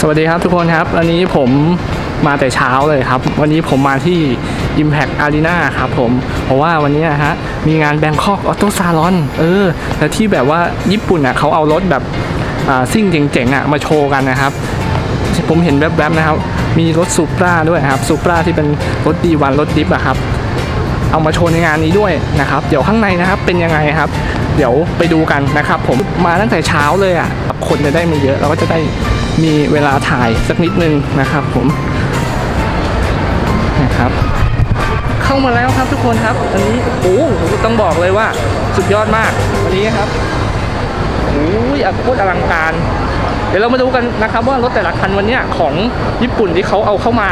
สวัสดีครับทุกคนครับวันนี้ผมมาแต่เช้าเลยครับ วันนี้ผมมาที่ Impact Arena ครับผม เพราะว่าวันนี้ฮะมีงาน Bangkok Auto Salon เออแต่ที่แบบว่าญี่ปุ่นอะเขาเอารถแบบอ่าซิ่งเจ๋งๆอะมาโชว์กันนะครับ ผมเห็นแวบๆนะครับ มีรถซูปราด้วยครับซูปราที่เป็นรถดีวันรถดิฟอะครับ เอามาโชว์ในงานนี้ด้วยนะครับ เดี๋ยวข้างในนะครับเป็นยังไงครับเดี๋ยวไปดูกันนะครับ ผมมาตั้งแต่เช้าเลยอะคนจะได้ไม่เยอะเราก็จะได้ มีเวลาถ่ายสักนิดนึงนะครับผมนะครับ เข้ามาแล้วครับทุกคนครับอันนี้โอ้โหต้องบอกเลยว่าสุดยอดมากวันนี้ครับโอ้ยอะโคตรอลังการ เดี๋ยวเรามาดูกันนะครับ ว่ารถแต่ละคันวันนี้ของญี่ปุ่นที่เขาเอาเข้ามา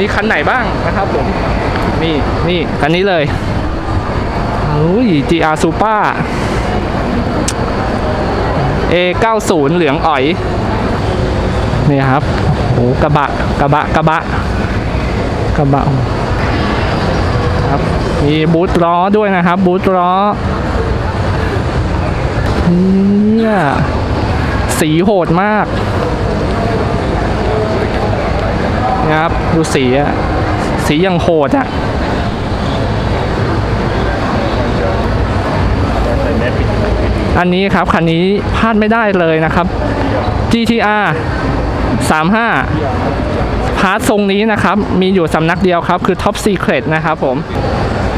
มีคันไหนบ้างนะครับผมนี่นี่คันนี้เลยโอ้ย GR Super A90 เหลืองอ๋อย นี่ครับโอ้กระบะกระบะกระบะกระบะครับมีบูทล้อด้วยนะครับ บูทล้อเนี่ยสีโหดมากนะครับดูสีอะสียังโหดอะอันนี้ครับ คันนี้พลาดไม่ได้เลยนะครับ GTR 35พาร์ททรงนี้นะครับ มีอยู่สำนักเดียวครับ คือ Top Secret นะครับผม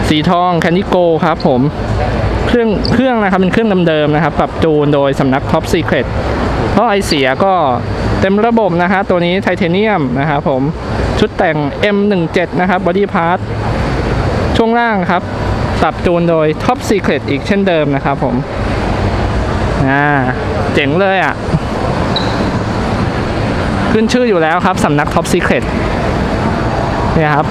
สีทอง c a n ิโกครับผม เครื่องเครื่องนะครับ เป็นเครื่องเดิมๆนะครับ ปรับจูนโดยสำนัก Top Secret เพราะไอเสียก็เต็มระบบนะฮะตัวนี้ไทเทเนียมนะครับผมชุดแต่ง M17 นะครับ Body Part ช่วงล่างครับปรับจูนโดย Top Secret อีกเช่นเดิมนะครับผม อ่า เจ๋งเลยอะ ขึ้นชื่ออยู่แล้วครับสำนัก Top Secret เนี่ยครับ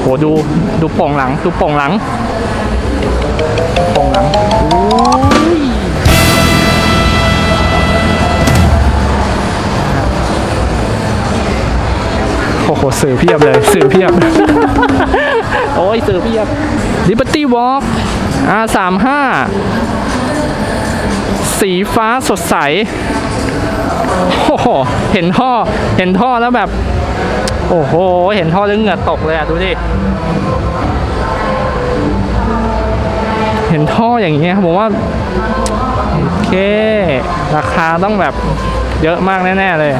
โหดูดูโป่งหลัง ดูโป่งหลัง หสื่อเพียบเลยสื่อเพียบ โอ้ยสื่อเพียบ Liberty Walk R35 สีฟ้าสดใสโอ้โหเห็นท่อเห็นท่อแล้วแบบ โอ้โห เห็นท่อแล้วเหงื่อตกเลยอะ ดูดิเห็นท่ออย่างเงี้ยผมว่าโอเค ราคาต้องแบบเยอะมากแน่ ๆ เลย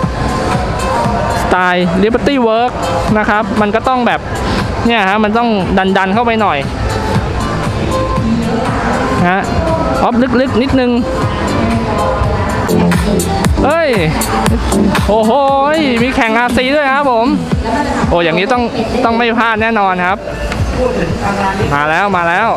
ไตล์ Liberty Work นะครับ มันก็ต้องแบบ เนี่ยฮะ มันต้องดันๆเข้าไปหน่อยฮะออฟลึกๆ นิดนึงเฮ้ย โอ้โห มีแข่งอาซีด้วยครับผม โอ้อย่างนี้ต้องต้องไม่พลาดแน่นอนครับ มาแล้วมาแล้ว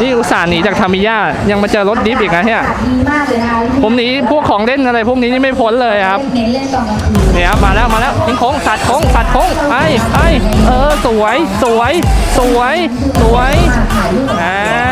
นี่อุตส่าห์หนีจากทามิยายังมาเจอรถดิฟอีกนะเนี่ยดีมากเลยนะคะผมหนีพวกของเล่นอะไรพวกนี้นี่ไม่พ้นเลยครับเน้นเล่นตอนกลางคืนเนี่ยครับมาแล้วมาแล้วทิ้งโค้งสัดโค้งสัดโค้งไปไปเออสวยสวยสวยสวยอ่าอย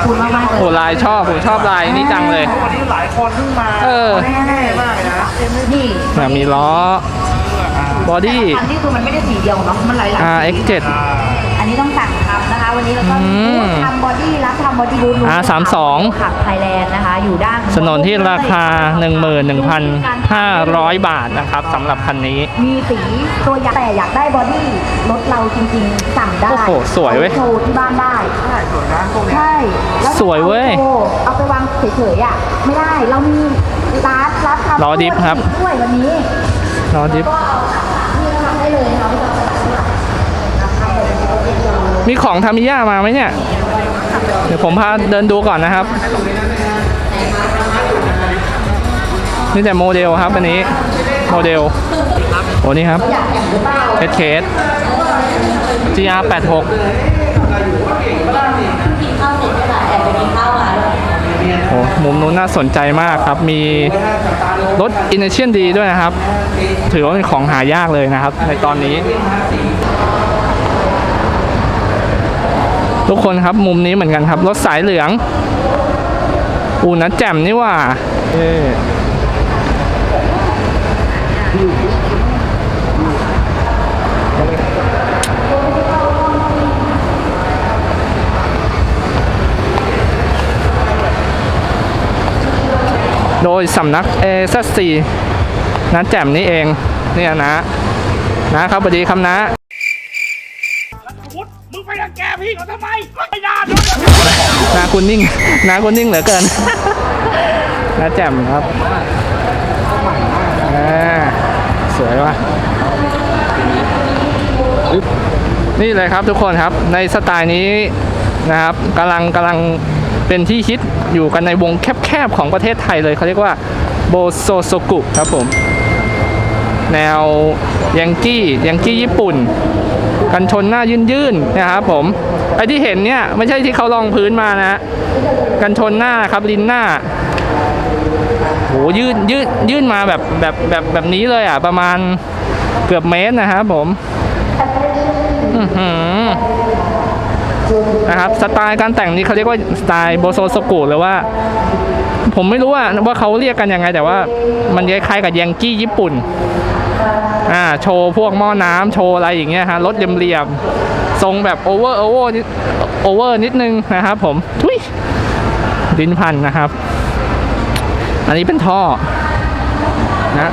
อบคุณมากมากๆเลยโอ้ลายชอบผมชอบลายนี้จังเลย วันนี้หลายคนเพิ่งมาเออ แน่ๆมากเลยนะนี่เนี่ยมีล้อบอดี้อันนี้คือมันไม่ได้สีเดียวเนาะมันหลายๆ RX7 อัน วันนี้แล้วก็อืมทำบอดี้รับทำบอดี้บูท R32 ขับไทยแลนด์นะคะอยู่ด้านสนนที่ราคา 11,500 บาทนะครับสำหรับคันนี้ มีสีตัวอยากแต่อยากได้บอดี้รถเราจริงๆ สั่งได้โอ้โหสวยเว้ยอาไปโชว์ที่บ้านได้ใช่ส่วนร้านพวกเนี้ยใช่แล้สวยเว้ยอาไปโชเอาไปวางเฉยๆอะไม่ได้เรามีลายล้อดิฟครับด้วยวันนี้ล้อดิฟก็เอาที่ทำได้เลยเนาะ มีของทามิยามาไหมเนี่ย เดี๋ยวผมพาเดินดูก่อนนะครับ นี่แต่โมเดลครับอันนี้ โมเดล โอ้นี่ครับเอสเคส GR 86โอ้มุมนู้นน่าสนใจมากครับ มีรถอินเนเชียนดีด้วยนะครับ ถือว่าเป็นของหายากเลยนะครับ ในตอนนี้ ทุกคนครับมุมนี้เหมือนกันครับรถสายเหลือง อูนัดแจ่มนี่ว่าเอ๊ะโดยสำนักเอซัสซีนัดแจ่มนี่เอง เนี่ยนะ นะครับสวัสดีครับนะ มึงไปรังแกพี่เขาทำไมไม่ได้โดนนาคุณนิ่งนาคุณนิ่งเหลือเกินนาแจ่มครับสวยว่ะนี่เลยครับทุกคนครับในสไตล์นี้นะครับกำลังกำลังเป็นที่ฮิตอยู่กันในวงแคบๆของประเทศไทยเลยเขาเรียกว่าโบโซโซกุครับผม แนวยังกี้ยังกี้ญี่ปุ่น กันชนหน้ายื่นๆนะครับผมไอที่เห็นเนี่ยไม่ใช่ที่เขาลองพื้นมานะกันชนหน้าครับลิ้นหน้าโหยื่นยื่นยื่นมาแบบแบบแบบแบบนี้เลยอะ ประมาณเกือบเมตรนะครับผมนะครับสไตล์การแต่งนี้เขาเรียกว่าสไตล์โบโซสกุหรือว่า ผมไม่รู้ว่าว่าเขาเรียกกันยังไง แต่ว่ามันคล้ายๆกับยังกี้ญี่ปุ่น อ่าโชว์พวกหม้อน้ำโชว์อะไรอย่างเงี้ยฮะรถเหลี่ยมๆทรงแบบโอเวอร์โอเวอร์นิดโอเวอร์นิดนึงนะครับผมทุยดินพันนะครับ อันนี้เป็นท่อนะ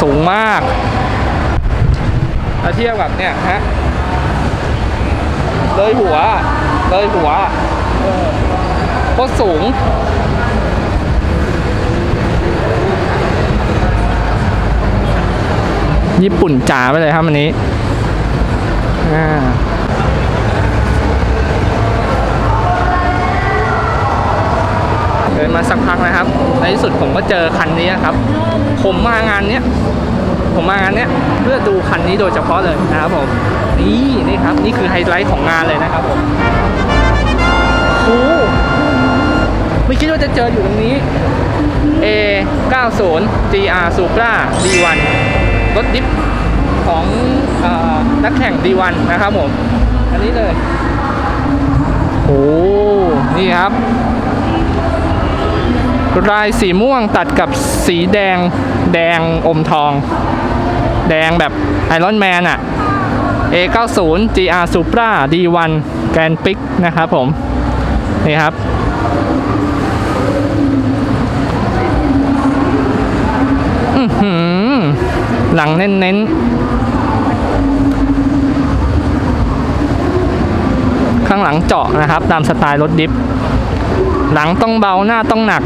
สูงมากถ้าเทียบกับเนี่ยฮะเลยหัวเลยหัวเออโคตรสูง ญี่ปุ่นจ๋าไปเลยครับอันนี้อ่าเดินมาสักพักนะครับ ในที่สุดผมก็เจอคันนี้ครับ ผมมางานเนี้ย ผมมางานเนี้ยเพื่อดูคันนี้โดยเฉพาะเลยนะครับผม นี่นี่ครับ นี่คือไฮไลท์ของงานเลยนะครับผมโอ้ไม่คิดว่าจะเจออยู่ตรงนี้ A 90 GR Supra D1 รถดิฟของอนักแข่ง D1 นะครับผม อันนี้เลย โอ้นี่ครับลายสีม่วงตัดกับสีแดงแดงอมทอง แดงแบบไอรอนแมนอะ A90 GR Supra D1 Grand Prix นะครับผม นี่ครับ อื้อหือ หลังเน้นๆ ข้างหลังเจาะนะครับ ตามสไตล์รถดิฟ หลังต้องเบาหน้าต้องหนัก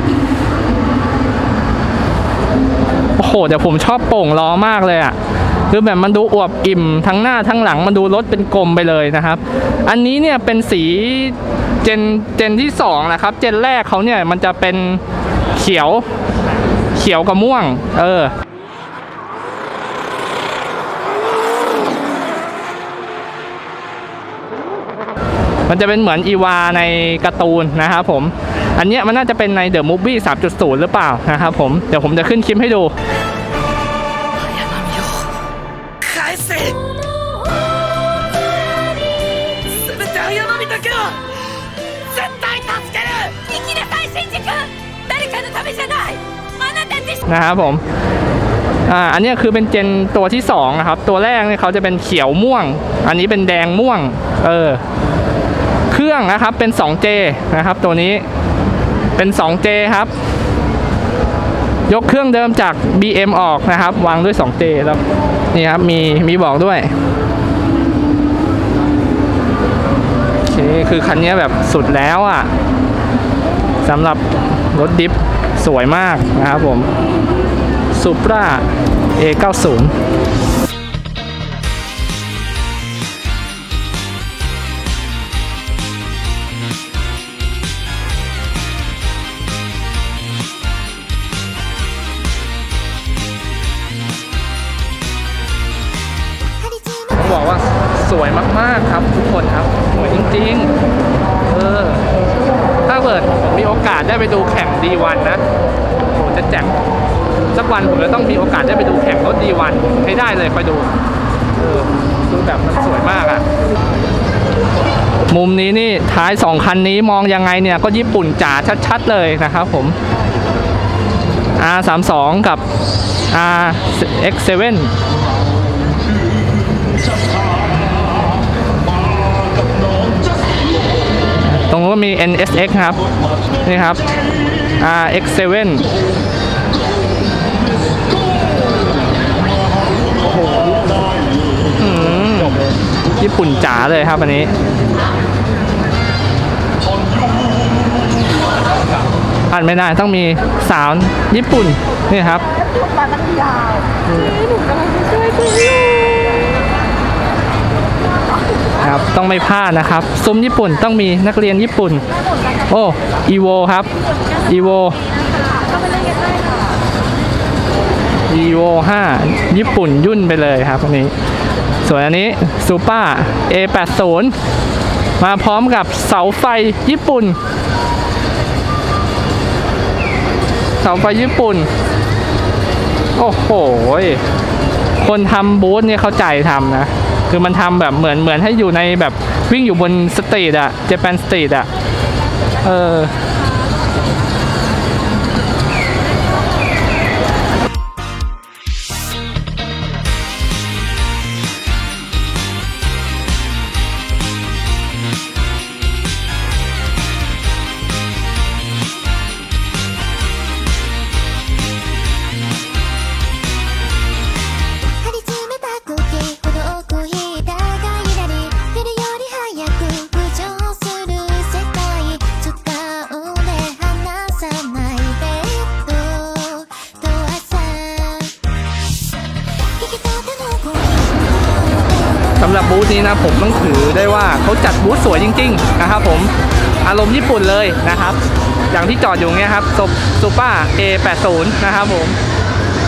โอ้โหเดี๋ยวผมชอบโป่งล้อมากเลยอะ่ะคือแบบมันดูอวบอิ่มทั้งหน้าทั้งหลังมันดูรถเป็นกลมไปเลยนะครับ อันนี้เนี่ยเป็นสีเจนเจนที่สองนะครับ เจนแรกเขาเนี่ยมันจะเป็นเขียวเขียวกับม่วง เออ มันจะเป็นเหมือนอีวาในการ์ตูนนะครับผม อันเนี้ยมันน่าจะเป็นในเดอะมูฟวี่สามจุดศูนย์หรือเปล่านะครับผม เดี๋ยวผมจะขึ้นคลิปให้ดูนะครับผม อ่า อันนี้คือเป็นเจนตัวที่2นะครับ ตัวแรกเนี่ยเขาจะเป็นเขียวม่วง อันนี้เป็นแดงม่วง เออ รื่องนะครับเป็น 2J นะครับตัวนี้เป็น 2J ครับ ยกเครื่องเดิมจาก BM ออกนะครับ วางด้วย 2J แล้วนี่ครับมีมีบอกด้วยโอเคคือคันนี้แบบสุดแล้วอะสำหรับรถดิฟสวยมากนะครับผม Supra A90 วยมากๆครับทุกคนครับสวยจริงๆ เออ ถ้าเกิดผมมีโอกาสได้ไปดูแข่งดีวันนะผมจะแจกสักวันผมจะต้องมีโอกาสได้ไปดูแข่งรถดีวันให้ได้เลยไปดู เออดูแบบมันสวยมากอะ่ะ มุมนี้นี่ท้ายสองคันนี้มองยังไงเนี่ยก็ญี่ปุ่นจ๋าชัดๆเลยนะครับผม R32 กับ R X7 นู้นก็มี NSX ครับ นี่ครับ RX7 อืมญี่ปุ่นจ๋าเลยครับอันนี้พลาดไม่ได้ต้องมีสาวญี่ปุ่น นี่ครับค รับ ต้องไม่พลาดนะครับ ซุ้มญี่ปุ่นต้องมีนักเรียนญี่ปุ่น โอ้อีโวครับอีโวอีโว5ญี่ปุ่นยุ่นไปเลยครับอันนี้ส่วนอันนี้ซูเปอร์ A80 มาพร้อมกับเสาไฟญี่ปุ่น เสาไฟญี่ปุ่น โอ้โห คนทำบูธเนี่ยเข้าใจทำนะ คือมันทำแบบเหมือนเหมือนให้อยู่ในแบบวิ่งอยู่บนสตรีทอะเจแปนสตรีทอะเออ ถือได้ว่าเขาจัดบูธสวยจริง ๆ นะครับผมอารมณ์ญี่ปุ่นเลยนะครับ อย่างที่จอดอยู่เนี้ยครับซูเปอร์ A80 นะครับผม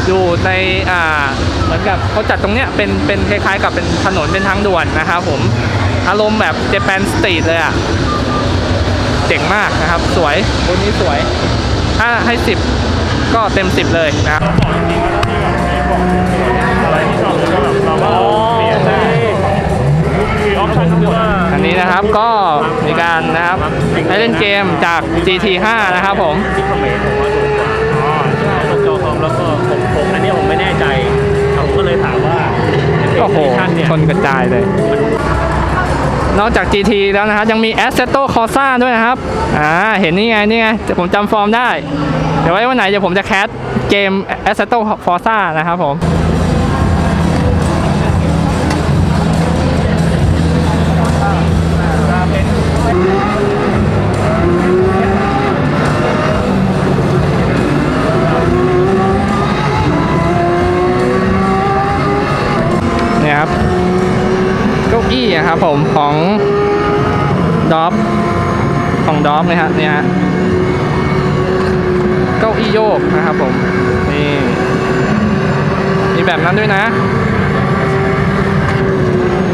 อยู่ในอ่าเหมือนกับเขาจัดตรงเนี้ยเป็นเป็นคล้ายๆ กับเป็นถนนเป็นทางด่วนนะครับผมอารมณ์แบบเจแปนสตรีทเลยอะเจ๋งมากนะครับ สวยบูธนี้สวย ถ้าให้ 10 ก็เต็ม 10 เลยนะครับ นนี้นะครับ ก็มีการนะครับให้เล่นเกมจาก GT5 นะครับผมที่เขมรผมว่าถูกกว่าอ๋อใช่รถจอคอมแล้วก็ผมผมอันเนี้ยผมไม่แน่ใจผมก็เลยถามว่าโอ้โหท่านเนี่ยชนกระจายเลย นอกจาก GT แล้วนะครับ ยังมี Assetto Corsa ด้วยนะครับ อ่า เห็นนี่ไง นี่ไงแต่ผมจำฟอร์มได้ เดี๋ยวไว้วันไหนเดี๋ยวผมจะแคสเกม Assetto Corsa นะครับผม แบบนั้นด้วยนะ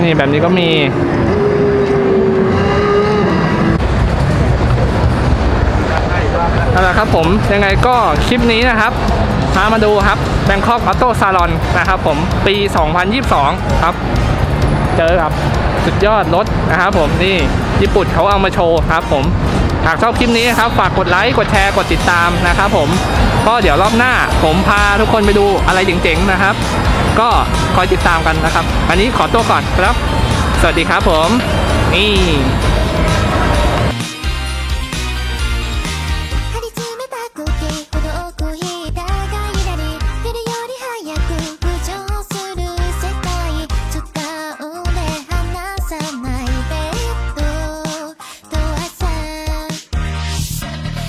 นี่แบบนี้ก็มีเอาละครับผมยังไงก็คลิปนี้นะครับพามาดูครับ Bangkok Auto Salon นะครับผมปี 2022 ครับ เจอกับสุดยอดรถนะครับผมนี่ญี่ปุ่นเขาเอามาโชว์ครับผม หากชอบคลิปนี้ครับ ฝากกดไลค์ กดแชร์ กดติดตามนะครับผม ก็เดี๋ยวรอบหน้าผมพาทุกคนไปดูอะไรเจ๋งๆนะครับ ก็คอยติดตามกันนะครับ อันนี้ขอตัวก่อนครับ สวัสดีครับผมนี่